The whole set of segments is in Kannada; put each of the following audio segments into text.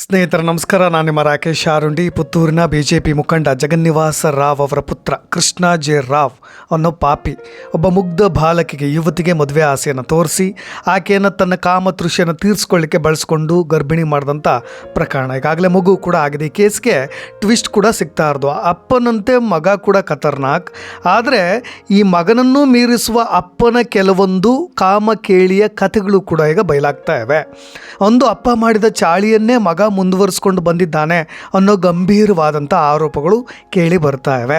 ಸ್ನೇಹಿತರ, ನಮಸ್ಕಾರ. ನಾನು ನಿಮ್ಮ ರಾಕೇಶ್ ಆರುಂಡಿ. ಪುತ್ತೂರಿನ ಬಿಜೆಪಿ ಮುಖಂಡ ಜಗನ್ನಿವಾಸ ರಾವ್ ಅವರ ಪುತ್ರ ಕೃಷ್ಣ ಜೆ ರಾವ್ ಅನ್ನೋ ಪಾಪಿ. ಒಬ್ಬ ಮುಗ್ಧ ಬಾಲಕಿಗೆ ಯುವತಿಗೆ ಮದುವೆ ಆಸೆಯನ್ನು ತೋರಿಸಿ, ಆಕೆಯನ್ನು ತನ್ನ ಕಾಮತೃಷ್ಯನ ತೃಷಿಯನ್ನು ತೀರಿಸ್ಕೊಳ್ಳಿಕ್ಕೆ ಬಳಸ್ಕೊಂಡು ಗರ್ಭಿಣಿ ಮಾಡಿದಂಥ ಪ್ರಕರಣ. ಈಗಾಗಲೇ ಮಗು ಕೂಡ ಆಗಿದೆ. ಈ ಕೇಸ್ಗೆ ಟ್ವಿಸ್ಟ್ ಕೂಡ ಸಿಗ್ತಾ ಇರೋದು. ಅಪ್ಪನಂತೆ ಮಗ ಕೂಡ ಖತರ್ನಾಕ್. ಆದರೆ ಈ ಮಗನನ್ನು ಮೀರಿಸುವ ಅಪ್ಪನ ಕೆಲವೊಂದು ಕಾಮ ಕೇಳಿಯ ಕಥೆಗಳು ಕೂಡ ಈಗ ಬಯಲಾಗ್ತಾ ಇವೆ. ಒಂದು ಅಪ್ಪ ಮಾಡಿದ ಚಾಳಿಯನ್ನೇ ಮಗ ಮುಂದುವರಿಸ್ಕೊಂಡು ಬಂದಿದ್ದಾನೆ ಅನ್ನೋ ಗಂಭೀರವಾದಂಥ ಆರೋಪಗಳು ಕೇಳಿ ಬರ್ತಾ ಇವೆ.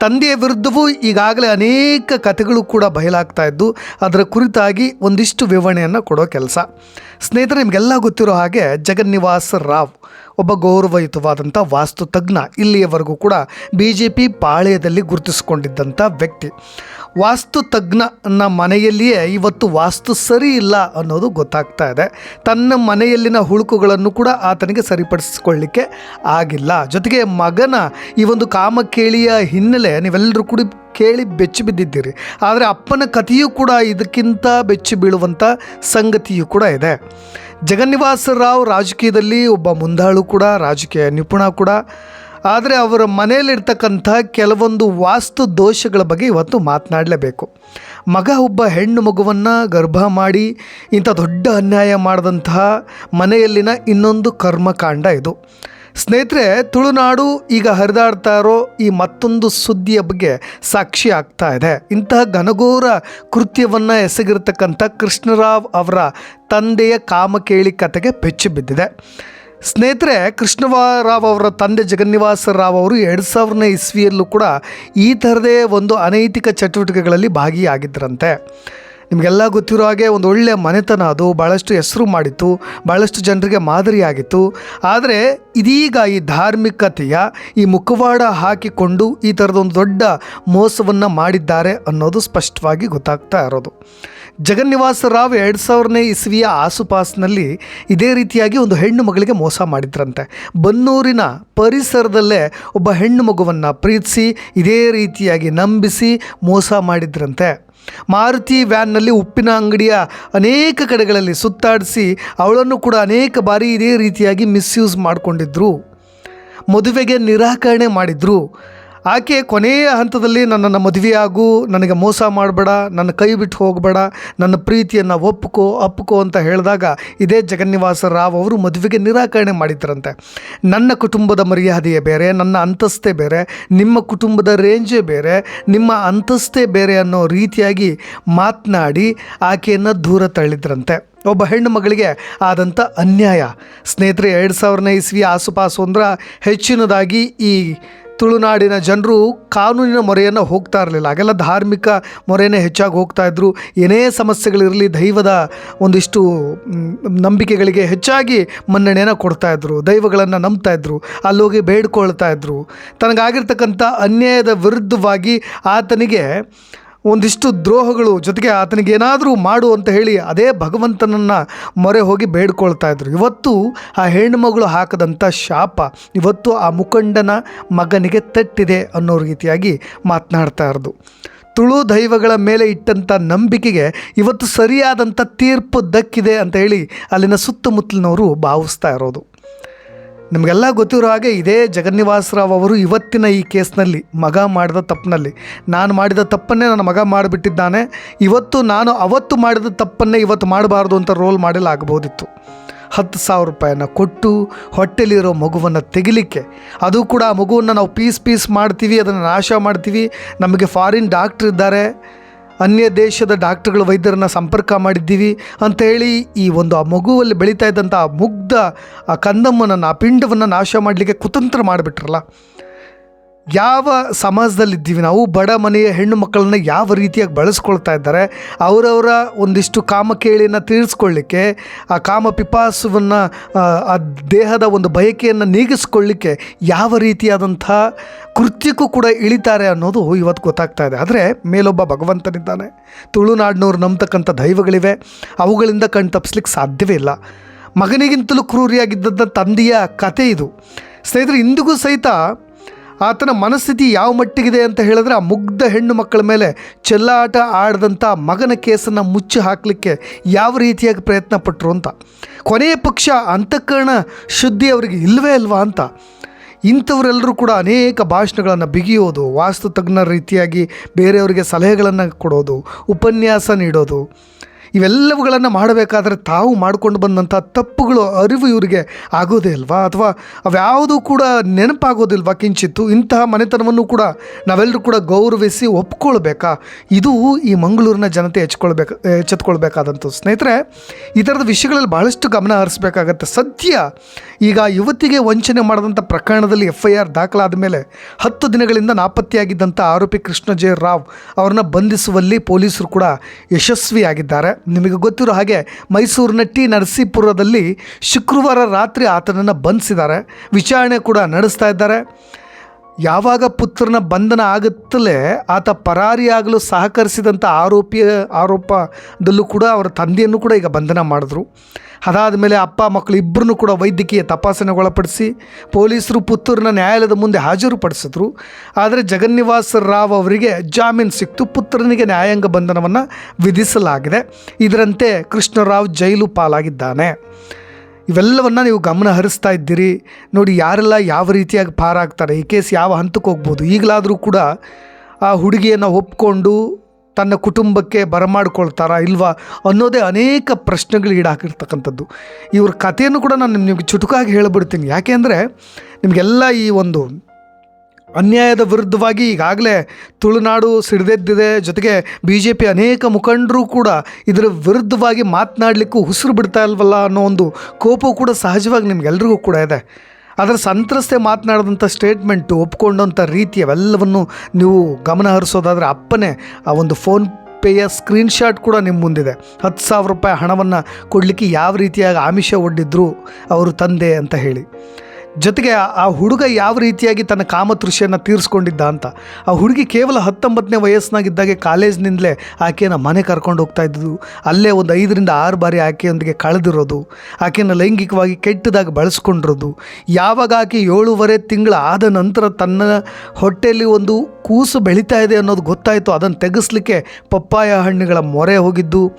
ತಂದೆಯ ವಿರುದ್ಧವೂ ಈಗಾಗಲೇ ಅನೇಕ ಕಥೆಗಳು ಕೂಡ ಬಯಲಾಗ್ತಾ ಇದ್ದು, ಅದರ ಕುರಿತಾಗಿ ಒಂದಿಷ್ಟು ವಿವರಣೆಯನ್ನು ಕೊಡೋ ಕೆಲಸ. ಸ್ನೇಹಿತರೆ, ನಿಮಗೆಲ್ಲ ಗೊತ್ತಿರೋ ಹಾಗೆ ಜಗನ್ನಿವಾಸ್ ರಾವ್ ಒಬ್ಬ ಗೌರವಯುತವಾದಂಥ ವಾಸ್ತು ತಜ್ಞ ಇಲ್ಲಿಯವರೆಗೂ ಕೂಡ ಬಿ ಜೆ ಪಿ ಪಾಳ್ಯದಲ್ಲಿ ಗುರುತಿಸಿಕೊಂಡಿದ್ದಂಥ ವ್ಯಕ್ತಿ. ವಾಸ್ತು ತಜ್ಞನ ಮನೆಯಲ್ಲಿಯೇ ಇವತ್ತು ವಾಸ್ತು ಸರಿ ಇಲ್ಲ ಅನ್ನೋದು ಗೊತ್ತಾಗ್ತಾ ಇದೆ. ತನ್ನ ಮನೆಯಲ್ಲಿನ ಹುಳುಕುಗಳನ್ನು ಕೂಡ ಆತನಿಗೆ ಸರಿಪಡಿಸಿಕೊಳ್ಳಿಕ್ಕೆ ಆಗಿಲ್ಲ. ಜೊತೆಗೆ ಮಗನ ಈ ಒಂದು ಕಾಮಕೇಳಿಯ ಹಿನ್ನೆಲೆ ನೀವೆಲ್ಲರೂ ಕೂಡ ಕೇಳಿ ಬೆಚ್ಚಿ ಬಿದ್ದಿದ್ದೀರಿ. ಆದರೆ ಅಪ್ಪನ ಕಥೆಯೂ ಕೂಡ ಇದಕ್ಕಿಂತ ಬೆಚ್ಚಿ ಬೀಳುವಂಥ ಸಂಗತಿಯೂ ಕೂಡ ಇದೆ. ಜಗನ್ನಿವಾಸ ರಾವ್ ರಾಜಕೀಯದಲ್ಲಿ ಒಬ್ಬ ಮುಂದಾಳು ಕೂಡ, ರಾಜಕೀಯ ನಿಪುಣ ಕೂಡ. ಆದರೆ ಅವರ ಮನೆಯಲ್ಲಿರ್ತಕ್ಕಂಥ ಕೆಲವೊಂದು ವಾಸ್ತು ದೋಷಗಳ ಬಗ್ಗೆ ಇವತ್ತು ಮಾತನಾಡಲೇಬೇಕು. ಮಗ ಒಬ್ಬ ಹೆಣ್ಣು ಮಗುವನ್ನು ಗರ್ಭ ಮಾಡಿ ಇಂಥ ದೊಡ್ಡ ಅನ್ಯಾಯ ಮಾಡಿದಂತಹ ಮನೆಯಲ್ಲಿನ ಇನ್ನೊಂದು ಕರ್ಮಕಾಂಡ ಇದು. ಸ್ನೇಹಿತರೆ, ತುಳುನಾಡು ಈಗ ಹರಿದಾಡ್ತಾ ಇರೋ ಈ ಮತ್ತೊಂದು ಸುದ್ದಿಯ ಬಗ್ಗೆ ಸಾಕ್ಷಿ ಆಗ್ತಾ ಇದೆ. ಇಂತಹ ಘನಘೋರ ಕೃತ್ಯವನ್ನು ಎಸಗಿರ್ತಕ್ಕಂಥ ಕೃಷ್ಣರಾವ್ ಅವರ ತಂದೆಯ ಕಾಮಕೇಳಿ ಕತೆಗೆ ಬೆಚ್ಚು ಬಿದ್ದಿದೆ. ಸ್ನೇಹಿತರೆ, ಕೃಷ್ಣರಾವ್ ಅವರ ತಂದೆ ಜಗನ್ನಿವಾಸ ರಾವ್ ಅವರು ಎರಡು ಸಾವಿರನೇ ಇಸ್ವಿಯಲ್ಲೂ ಕೂಡ ಈ ಥರದೇ ಒಂದು ಅನೈತಿಕ ಚಟುವಟಿಕೆಗಳಲ್ಲಿ ಭಾಗಿಯಾಗಿದ್ದರಂತೆ. ನಿಮಗೆಲ್ಲ ಗೊತ್ತಿರೋ ಹಾಗೆ ಒಂದು ಒಳ್ಳೆಯ ಮನೆತನ ಅದು. ಭಾಳಷ್ಟು ಹೆಸರು ಮಾಡಿತ್ತು ಭಾಳಷ್ಟು ಜನರಿಗೆ ಮಾದರಿಯಾಗಿತ್ತು. ಆದರೆ ಇದೀಗ ಈ ಧಾರ್ಮಿಕತೆಯ ಈ ಮುಖವಾಡ ಹಾಕಿಕೊಂಡು ಈ ಥರದೊಂದು ದೊಡ್ಡ ಮೋಸವನ್ನು ಮಾಡಿದ್ದಾರೆ ಅನ್ನೋದು ಸ್ಪಷ್ಟವಾಗಿ ಗೊತ್ತಾಗ್ತಾ ಇರೋದು. ಜಗನ್ನಿವಾಸ ರಾವ್ ಎರಡು ಸಾವಿರನೇ ಇಸ್ವಿಯ ಆಸುಪಾಸಿನಲ್ಲಿ ಇದೇ ರೀತಿಯಾಗಿ ಒಂದು ಹೆಣ್ಣು ಮಗಳಿಗೆ ಮೋಸ ಮಾಡಿದ್ರಂತೆ. ಬನ್ನೂರಿನ ಪರಿಸರದಲ್ಲೇ ಒಬ್ಬ ಹೆಣ್ಣು ಮಗುವನ್ನು ಪ್ರೀತಿಸಿ, ಇದೇ ರೀತಿಯಾಗಿ ನಂಬಿಸಿ ಮೋಸ ಮಾಡಿದ್ರಂತೆ. ಮಾರುತಿ ವ್ಯಾನ್ನಲ್ಲಿ ಉಪ್ಪಿನ ಅಂಗಡಿಯ ಅನೇಕ ಕಡೆಗಳಲ್ಲಿ ಸುತ್ತಾಡಿಸಿ ಅವಳನ್ನು ಕೂಡ ಅನೇಕ ಬಾರಿ ಇದೇ ರೀತಿಯಾಗಿ ಮಿಸ್ಯೂಸ್ ಮಾಡಿಕೊಂಡಿದ್ದರು ಮದುವೆಗೆ ನಿರಾಕರಣೆ ಮಾಡಿದ್ರು. ಆಕೆ ಕೊನೆಯ ಹಂತದಲ್ಲಿ ನನ್ನನ್ನು ಮದುವೆಯಾಗು, ನನಗೆ ಮೋಸ ಮಾಡಬೇಡ, ನನ್ನ ಕೈ ಬಿಟ್ಟು ಹೋಗಬೇಡ, ನನ್ನ ಪ್ರೀತಿಯನ್ನು ಒಪ್ಕೋ, ಅಪ್ಕೋ ಅಂತ ಹೇಳಿದಾಗ ಇದೇ ಜಗನ್ನಿವಾಸ ರಾವ್ ಅವರು ಮದುವೆಗೆ ನಿರಾಕರಣೆ ಮಾಡಿದ್ರಂತೆ. ನನ್ನ ಕುಟುಂಬದ ಮರ್ಯಾದೆಯೇ ಬೇರೆ, ನನ್ನ ಅಂತಸ್ತೇ ಬೇರೆ, ನಿಮ್ಮ ಕುಟುಂಬದ ರೇಂಜೇ ಬೇರೆ, ನಿಮ್ಮ ಅಂತಸ್ತೇ ಬೇರೆ ಅನ್ನೋ ರೀತಿಯಾಗಿ ಮಾತನಾಡಿ ಆಕೆಯನ್ನು ದೂರ ತಳ್ಳಿದ್ರಂತೆ. ಒಬ್ಬ ಹೆಣ್ಣು ಮಗಳಿಗೆ ಆದಂಥ ಅನ್ಯಾಯ. ಸ್ನೇಹಿತರೆ, ಎರಡು ಸಾವಿರನೇ ಇಸ್ವಿ ಆಸುಪಾಸು ಅಂದ್ರೆ ಹೆಚ್ಚಿನದಾಗಿ ಈ ತುಳುನಾಡಿನ ಜನರು ಕಾನೂನಿನ ಮೊರೆಯನ್ನು ಹೋಗ್ತಾ ಇರಲಿಲ್ಲ. ಹಾಗೆಲ್ಲ ಧಾರ್ಮಿಕ ಮೊರೆಯೇ ಹೆಚ್ಚಾಗಿ ಹೋಗ್ತಾ ಇದ್ರು. ಏನೇ ಸಮಸ್ಯೆಗಳಿರಲಿ ದೈವದ ಒಂದಿಷ್ಟು ನಂಬಿಕೆಗಳಿಗೆ ಹೆಚ್ಚಾಗಿ ಮನ್ನಣೆಯನ್ನು ಕೊಡ್ತಾ ಇದ್ರು. ದೈವಗಳನ್ನು ನಂಬ್ತಾ ಇದ್ರು. ಅಲ್ಲೋಗಿ ಬೇಡ್ಕೊಳ್ತಾ ಇದ್ರು. ತನಗಾಗಿರ್ತಕ್ಕಂಥ ಅನ್ಯಾಯದ ವಿರುದ್ಧವಾಗಿ ಆತನಿಗೆ ಒಂದಿಷ್ಟು ದ್ರೋಹಗಳು ಜೊತೆಗೆ ಆತನಿಗೆ ಏನಾದರೂ ಮಾಡು ಅಂತ ಹೇಳಿ ಅದೇ ಭಗವಂತನನ್ನು ಮೊರೆ ಹೋಗಿ ಬೇಡ್ಕೊಳ್ತಾ ಇದ್ರು. ಇವತ್ತು ಆ ಹೆಣ್ಣುಮಗಳು ಹಾಕದಂಥ ಶಾಪ, ಇವತ್ತು ಆ ಮುಖಂಡನ ಮಗನಿಗೆ ತಟ್ಟಿದೆ ಅನ್ನೋ ರೀತಿಯಾಗಿ ಮಾತನಾಡ್ತಾ ಇರೋದು. ತುಳು ದೈವಗಳ ಮೇಲೆ ಇಟ್ಟಂಥ ನಂಬಿಕೆಗೆ ಇವತ್ತು ಸರಿಯಾದಂಥ ತೀರ್ಪು ದಕ್ಕಿದೆ ಅಂತ ಹೇಳಿ ಅಲ್ಲಿನ ಸುತ್ತಮುತ್ತಲಿನವರು ಭಾವಿಸ್ತಾ ಇರೋದು. ನಿಮಗೆಲ್ಲ ಗೊತ್ತಿರೋ ಹಾಗೆ ಇದೇ ಜಗನ್ನಿವಾಸರಾವ್ ಅವರು ಇವತ್ತಿನ ಈ ಕೇಸ್ನಲ್ಲಿ ಮಗ ಮಾಡಿದ ತಪ್ಪಿನಲ್ಲಿ. ನಾನು ಮಾಡಿದ ತಪ್ಪನ್ನೇ ನನ್ನ ಮಗ ಮಾಡಿಬಿಟ್ಟಿದ್ದಾನೆ. ಇವತ್ತು ನಾನು ಅವತ್ತು ಮಾಡಿದ ತಪ್ಪನ್ನೇ ಇವತ್ತು ಮಾಡಬಾರ್ದು ಅಂತ ರೋಲ್ ಮಾಡಲಾಗಬಹುದಿತ್ತು ಹತ್ತು ಸಾವಿರ ರೂಪಾಯಿನ ಕೊಟ್ಟು ಹೊಟ್ಟೆಲಿರೋ ಮಗುವನ್ನು ತೆಗಿಲಿಕ್ಕೆ. ಅದು ಕೂಡ ಆ ಮಗುವನ್ನು ನಾವು ಪೀಸ್ ಪೀಸ್ ಮಾಡ್ತೀವಿ, ಅದನ್ನು ನಾಶ ಮಾಡ್ತೀವಿ. ನಮಗೆ ಫಾರಿನ್ ಡಾಕ್ಟ್ರ್ ಇದ್ದಾರೆ. ಅನ್ಯ ದೇಶದ ಡಾಕ್ಟ್ರುಗಳು ವೈದ್ಯರನ್ನ ಸಂಪರ್ಕ ಮಾಡಿದ್ದೀವಿ ಅಂತ ಹೇಳಿ ಈ ಒಂದು ಆ ಮಗುವಲ್ಲಿ ಬೆಳೀತಾ ಇದ್ದಂಥ ಆ ಮುಗ್ಧ ಆ ಕಂದಮ್ಮನನ್ನು ಆ ಪಿಂಡವನ್ನು ನಾಶ ಮಾಡಲಿಕ್ಕೆ ಕುತಂತ್ರ ಮಾಡಿಬಿಟ್ರಲ್ಲ. ಯಾವ ಸಮಾಜದಲ್ಲಿದ್ದೀವಿ ನಾವು? ಬಡ ಮನೆಯ ಹೆಣ್ಣು ಮಕ್ಕಳನ್ನ ಯಾವ ರೀತಿಯಾಗಿ ಬಳಸ್ಕೊಳ್ತಾ ಇದ್ದಾರೆ? ಅವರವರ ಒಂದಿಷ್ಟು ಕಾಮಕೇಳಿನ ತೀರಿಸ್ಕೊಳ್ಳಿಕ್ಕೆ, ಆ ಕಾಮ ಪಿಪಾಸವನ್ನು, ಆ ದೇಹದ ಒಂದು ಬಯಕೆಯನ್ನು ನೀಗಿಸ್ಕೊಳ್ಳಿಕ್ಕೆ ಯಾವ ರೀತಿಯಾದಂಥ ಕೃತ್ಯಕ್ಕೂ ಕೂಡ ಇಳಿತಾರೆ ಅನ್ನೋದು ಇವತ್ತು ಗೊತ್ತಾಗ್ತಾ ಇದೆ. ಆದರೆ ಮೇಲೊಬ್ಬ ಭಗವಂತನಿದ್ದಾನೆ. ತುಳುನಾಡಿನವ್ರು ನಂಬ್ತಕ್ಕಂಥ ದೈವಗಳಿವೆ. ಅವುಗಳಿಂದ ಕಣ್ ತಪ್ಪಿಸ್ಲಿಕ್ಕೆ ಸಾಧ್ಯವೇ ಇಲ್ಲ. ಮಗನಿಗಿಂತಲೂ ಕ್ರೂರಿಯಾಗಿದ್ದಂಥ ತಂದೆಯ ಕತೆ ಇದು. ಸ್ನೇಹಿತರೆ, ಇಂದಿಗೂ ಸಹಿತ ಆತನ ಮನಸ್ಥಿತಿ ಯಾವ ಮಟ್ಟಿಗಿದೆ ಅಂತ ಹೇಳಿದ್ರೆ ಆ ಮುಗ್ಧ ಹೆಣ್ಣು ಮಕ್ಕಳ ಮೇಲೆ ಚೆಲ್ಲಾಟ ಆಡದಂಥ ಮಗನ ಕೇಸನ್ನು ಮುಚ್ಚಿ ಹಾಕಲಿಕ್ಕೆ ಯಾವ ರೀತಿಯಾಗಿ ಪ್ರಯತ್ನ ಪಟ್ಟರು ಅಂತ. ಕೊನೆಯ ಪಕ್ಷ ಅಂತಃಕರಣ ಶುದ್ಧಿ ಅವರಿಗೆ ಇಲ್ಲವೇ ಅಲ್ವಾ ಅಂತ. ಇಂಥವರೆಲ್ಲರೂ ಕೂಡ ಅನೇಕ ಭಾಷಣಗಳನ್ನು ಬಿಗಿಯೋದು ವಾಸ್ತು ತಜ್ಞರ ರೀತಿಯಾಗಿ ಬೇರೆಯವರಿಗೆ ಸಲಹೆಗಳನ್ನು ಕೊಡೋದು, ಉಪನ್ಯಾಸ ನೀಡೋದು. ಇವೆಲ್ಲವುಗಳನ್ನು ಮಾಡಬೇಕಾದ್ರೆ ತಾವು ಮಾಡಿಕೊಂಡು ಬಂದಂಥ ತಪ್ಪುಗಳು, ಅರಿವು ಇವರಿಗೆ ಆಗೋದೇ ಅಲ್ವಾ? ಅಥವಾ ಅವ್ಯಾವುದು ಕೂಡ ನೆನಪಾಗೋದಿಲ್ವಾ ಕಿಂಚಿತ್ತು? ಇಂತಹ ಮನೆತನವನ್ನು ಕೂಡ ನಾವೆಲ್ಲರೂ ಕೂಡ ಗೌರವಿಸಿ ಒಪ್ಕೊಳ್ಬೇಕಾ? ಇದು ಈ ಮಂಗಳೂರಿನ ಜನತೆ ಹೆಚ್ಕೊಳ್ಬೇಕು ಎಚ್ಚೆತ್ಕೊಳ್ಬೇಕಾದಂಥ ಸ್ನೇಹಿತರೆ, ಈ ಥರದ ವಿಷಯಗಳಲ್ಲಿ ಭಾಳಷ್ಟು ಗಮನ ಹರಿಸ್ಬೇಕಾಗತ್ತೆ. ಸದ್ಯ ಈಗ ಯುವತಿಗೆ ವಂಚನೆ ಮಾಡಿದಂಥ ಪ್ರಕರಣದಲ್ಲಿ ಎಫ್ ಐ ಆರ್ ದಾಖಲಾದ ಮೇಲೆ ಹತ್ತು ದಿನಗಳಿಂದ ನಾಪತ್ತೆಯಾಗಿದ್ದಂಥ ಆರೋಪಿ ಕೃಷ್ಣ ಜಯ ರಾವ್ ಅವರನ್ನು ಬಂಧಿಸುವಲ್ಲಿ ಪೊಲೀಸರು ಕೂಡ ಯಶಸ್ವಿಯಾಗಿದ್ದಾರೆ. ನಿಮಗೆ ಗೊತ್ತಿರೋ ಹಾಗೆ ಮೈಸೂರಿನ ಟಿ ನರಸೀಪುರದಲ್ಲಿ ಶುಕ್ರವಾರ ರಾತ್ರಿ ಆತನನ್ನು ಬಂಧಿಸಿದ್ದಾರೆ. ವಿಚಾರಣೆ ಕೂಡ ನಡೆಸ್ತಾ ಇದ್ದಾರೆ. ಯಾವಾಗ ಪುತ್ರನ ಬಂಧನ ಆಗುತ್ತಲೇ ಆತ ಪರಾರಿಯಾಗಲು ಸಹಕರಿಸಿದಂಥ ಆರೋಪಿಯ ಆರೋಪದಲ್ಲೂ ಕೂಡ ಅವರ ತಂದೆಯನ್ನು ಕೂಡ ಈಗ ಬಂಧನ ಮಾಡಿದ್ರು. ಅದಾದ ಮೇಲೆ ಅಪ್ಪ, ಮಕ್ಕಳು ಇಬ್ಬರನ್ನು ಕೂಡ ವೈದ್ಯಕೀಯ ತಪಾಸಣೆಗೆ ಒಳಪಡಿಸಿ ಪೊಲೀಸರು ಪುತ್ತೂರಿನ ನ್ಯಾಯಾಲಯದ ಮುಂದೆ ಹಾಜರುಪಡಿಸಿದ್ರು. ಆದರೆ ಜಗನ್ನಿವಾಸ ರಾವ್ ಅವರಿಗೆ ಜಾಮೀನು ಸಿಕ್ತು. ಪುತ್ರನಿಗೆ ನ್ಯಾಯಾಂಗ ಬಂಧನವನ್ನು ವಿಧಿಸಲಾಗಿದೆ. ಇದರಂತೆ ಕೃಷ್ಣರಾವ್ ಜೈಲು ಪಾಲಾಗಿದ್ದಾನೆ. ಇವೆಲ್ಲವನ್ನು ನೀವು ಗಮನ ಹರಿಸ್ತಾ ಇದ್ದೀರಿ. ನೋಡಿ, ಯಾರೆಲ್ಲ ಯಾವ ರೀತಿಯಾಗಿ ಪಾರಾಗ್ತಾರೆ ಈ ಕೇಸ್ ಯಾವ ಹಂತಕ್ಕೆ ಹೋಗ್ಬೋದು, ಈಗಲಾದರೂ ಕೂಡ ಆ ಹುಡುಗಿಯನ್ನು ಒಪ್ಕೊಂಡು ತನ್ನ ಕುಟುಂಬಕ್ಕೆ ಬರಮಾಡ್ಕೊಳ್ತಾರಾ ಇಲ್ವಾ ಅನ್ನೋದೇ ಅನೇಕ ಪ್ರಶ್ನೆಗಳು ಈಡಾಕಿರ್ತಕ್ಕಂಥದ್ದು ಇವ್ರ ಕಥೆಯನ್ನು ಕೂಡ ನಾನು ನಿಮಗೆ ಚುಟುಕಾಗಿ ಹೇಳಿಬಿಡ್ತೀನಿ. ಯಾಕೆ ಅಂದರೆ ನಿಮಗೆಲ್ಲ ಈ ಒಂದು ಅನ್ಯಾಯದ ವಿರುದ್ಧವಾಗಿ ಈಗಾಗಲೇ ತುಳುನಾಡು ಸಿಡಿದೆದ್ದಿದೆ. ಜೊತೆಗೆ ಬಿ ಜೆ ಪಿ ಅನೇಕ ಮುಖಂಡರು ಕೂಡ ಇದರ ವಿರುದ್ಧವಾಗಿ ಮಾತನಾಡಲಿಕ್ಕೂ ಉಸಿರು ಬಿಡ್ತಾ ಇಲ್ವಲ್ಲ ಅನ್ನೋ ಒಂದು ಕೋಪ ಕೂಡ ಸಹಜವಾಗಿ ನಿಮ್ಗೆಲ್ರಿಗೂ ಕೂಡ ಇದೆ. ಅದರ ಸಂತ್ರಸ್ತೆ ಮಾತನಾಡಿದಂಥ ಸ್ಟೇಟ್ಮೆಂಟು, ಒಪ್ಕೊಂಡಂಥ ರೀತಿ ಅವೆಲ್ಲವನ್ನು ನೀವು ಗಮನ ಹರಿಸೋದಾದರೆ ಅಪ್ಪನೇ ಆ ಒಂದು ಫೋನ್ ಪೇಯ ಸ್ಕ್ರೀನ್ಶಾಟ್ ಕೂಡ ನಿಮ್ಮ ಮುಂದಿದೆ. ಹತ್ತು ಸಾವಿರ ರೂಪಾಯಿ ಹಣವನ್ನು ಕೊಡಲಿಕ್ಕೆ ಯಾವ ರೀತಿಯಾಗಿ ಆಮಿಷ ಒಡ್ಡಿದ್ರು ಅವರು ತಂದೆ ಅಂತ ಹೇಳಿ. ಜೊತೆಗೆ ಆ- ಹುಡುಗ ಯಾವ ರೀತಿಯಾಗಿ ತನ್ನ ಕಾಮತೃಷಿಯನ್ನು ತೀರಿಸ್ಕೊಂಡಿದ್ದ ಅಂತ. ಆ ಹುಡುಗಿ ಕೇವಲ ಹತ್ತೊಂಬತ್ತನೇ ವಯಸ್ಸಿನಾಗಿದ್ದಾಗೆ ಕಾಲೇಜ್ನಿಂದಲೇ ಆಕೆಯನ್ನು ಮನೆ ಕರ್ಕೊಂಡು ಹೋಗ್ತಾ ಇದ್ದು ಅಲ್ಲೇ ಒಂದು ಐದರಿಂದ ಆರು ಬಾರಿ ಆಕೆಯೊಂದಿಗೆ ಕಳೆದಿರೋದು. ಆಕೆಯನ್ನು ಲೈಂಗಿಕವಾಗಿ ಕೆಟ್ಟದಾಗಿ ಬಳಸ್ಕೊಂಡಿರೋದು. ಯಾವಾಗ ಆಕೆ ಏಳೂವರೆ ತಿಂಗಳ ಆದ ನಂತರ ತನ್ನ ಹೊಟ್ಟೆಯಲ್ಲಿ ಒಂದು ಕೂಸು ಬೆಳೀತಾ ಇದೆ ಅನ್ನೋದು ಗೊತ್ತಾಯಿತು. ಅದನ್ನು ತೆಗೆಸ್ಲಿಕ್ಕೆ ಪಪ್ಪಾಯ ಹಣ್ಣುಗಳ ಮೊರೆ ಹೋಗಿದ್ದು.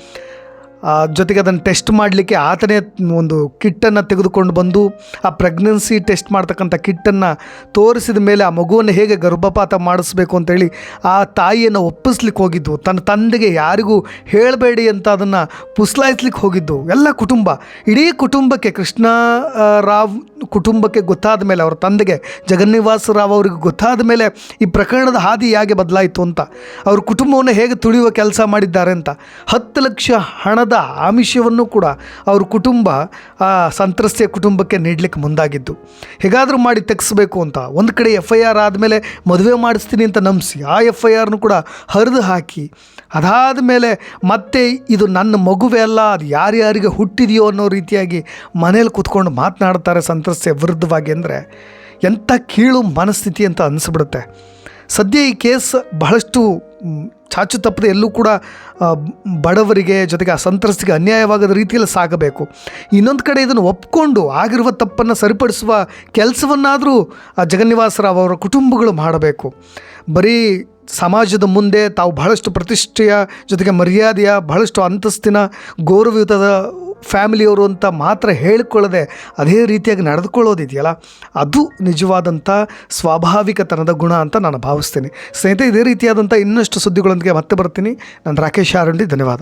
ಜೊತೆಗೆ ಅದನ್ನು ಟೆಸ್ಟ್ ಮಾಡಲಿಕ್ಕೆ ಆತನೇ ಒಂದು ಕಿಟ್ಟನ್ನು ತೆಗೆದುಕೊಂಡು ಬಂದು ಆ ಪ್ರೆಗ್ನೆನ್ಸಿ ಟೆಸ್ಟ್ ಮಾಡ್ತಕ್ಕಂಥ ಕಿಟ್ಟನ್ನು ತೋರಿಸಿದ ಮೇಲೆ ಆ ಮಗುವನ್ನು ಹೇಗೆ ಗರ್ಭಪಾತ ಮಾಡಿಸ್ಬೇಕು ಅಂತೇಳಿ ಆ ತಾಯಿಯನ್ನು ಒಪ್ಪಿಸ್ಲಿಕ್ಕೆ ಹೋಗಿದ್ದು. ತನ್ನ ತಂದೆಗೆ ಯಾರಿಗೂ ಹೇಳಬೇಡಿ ಅಂತ ಅದನ್ನು ಪುಸ್ಲಾಯಿಸ್ಲಿಕ್ಕೆ ಹೋಗಿದ್ದು. ಎಲ್ಲ ಕುಟುಂಬ. ಇಡೀ ಕುಟುಂಬಕ್ಕೆ ಕೃಷ್ಣ ರಾವ್ ಕುಟುಂಬಕ್ಕೆ ಗೊತ್ತಾದ ಮೇಲೆ, ಅವರ ತಂದೆಗೆ ಜಗನ್ನಿವಾಸ ರಾವ್ ಅವರಿಗೆ ಗೊತ್ತಾದ ಮೇಲೆ ಈ ಪ್ರಕರಣದ ಹಾದಿ ಹೇಗೆ ಬದಲಾಯಿತು ಅಂತ, ಅವ್ರ ಕುಟುಂಬವನ್ನು ಹೇಗೆ ತುಳಿಯುವ ಕೆಲಸ ಮಾಡಿದ್ದಾರೆ ಅಂತ, ಹತ್ತು ಲಕ್ಷ ಹಣದ ಆಮಿಷವನ್ನು ಕೂಡ ಅವ್ರ ಕುಟುಂಬ, ಆ ಸಂತ್ರಸ್ತೆಯ ಕುಟುಂಬಕ್ಕೆ ನೀಡಲಿಕ್ಕೆ ಮುಂದಾಗಿದ್ದು. ಹೇಗಾದರೂ ಮಾಡಿ ತೆಗೆಸಬೇಕು ಅಂತ, ಒಂದು ಕಡೆ ಎಫ್ ಐ ಆರ್ ಆದಮೇಲೆ ಮದುವೆ ಮಾಡಿಸ್ತೀನಿ ಅಂತ ನಂಬಿಸಿ, ಆ ಎಫ್ ಐ ಆರ್ನು ಕೂಡ ಹರಿದು ಹಾಕಿ, ಅದಾದ ಮೇಲೆ ಮತ್ತೆ ಇದು ನನ್ನ ಮಗುವೆ ಅಲ್ಲ, ಅದು ಯಾರ್ಯಾರಿಗೆ ಹುಟ್ಟಿದೆಯೋ ಅನ್ನೋ ರೀತಿಯಾಗಿ ಮನೇಲಿ ಕೂತ್ಕೊಂಡು ಮಾತನಾಡ್ತಾರೆ ಸಂತ್ರಸ್ತೆಯ ವಿರುದ್ಧವಾಗಿ ಅಂದರೆ ಎಂಥ ಕೀಳು ಮನಸ್ಥಿತಿ ಅಂತ ಅನಿಸ್ಬಿಡುತ್ತೆ. ಸದ್ಯ ಈ ಕೇಸ್ ಬಹಳಷ್ಟು ಚಾಚು ತಪ್ಪದೆ ಎಲ್ಲೂ ಕೂಡ ಬಡವರಿಗೆ ಜೊತೆಗೆ ಆ ಸಂತ್ರಸ್ತಿಗೆ ಅನ್ಯಾಯವಾಗದ ರೀತಿಯಲ್ಲಿ ಸಾಗಬೇಕು. ಇನ್ನೊಂದು ಕಡೆ ಇದನ್ನು ಒಪ್ಕೊಂಡು ಆಗಿರುವ ತಪ್ಪನ್ನು ಸರಿಪಡಿಸುವ ಕೆಲಸವನ್ನಾದರೂ, ಆ, ಜಗನ್ನಿವಾಸರಾವ್ ಅವರ ಕುಟುಂಬಗಳು ಮಾಡಬೇಕು. ಬರೀ ಸಮಾಜದ ಮುಂದೆ ತಾವು ಬಹಳಷ್ಟು ಪ್ರತಿಷ್ಠೆಯ ಜೊತೆಗೆ ಮರ್ಯಾದೆಯ, ಬಹಳಷ್ಟು ಅಂತಸ್ತಿನ, ಗೌರವಯುತದ ಫ್ಯಾಮಿಲಿಯವರು ಅಂತ ಮಾತ್ರ ಹೇಳಿಕೊಳ್ಳದೆ ಅದೇ ರೀತಿಯಾಗಿ ನಡೆದುಕೊಳ್ಳೋದಿದೆಯಲ್ಲ? ಅದು ನಿಜವಾದಂಥ ಸ್ವಾಭಾವಿಕತನದ ಗುಣ ಅಂತ ನಾನು ಭಾವಿಸ್ತೀನಿ. ಸ್ನೇಹಿತರೆ, ಇದೇ ರೀತಿಯಾದಂಥ ಇನ್ನಷ್ಟು ಸುದ್ದಿಗಳೊಂದಿಗೆ ಮತ್ತೆ ಬರ್ತೀನಿ. ನಾನು ರಾಕೇಶ್ ಆರಂಡಿ ಧನ್ಯವಾದ.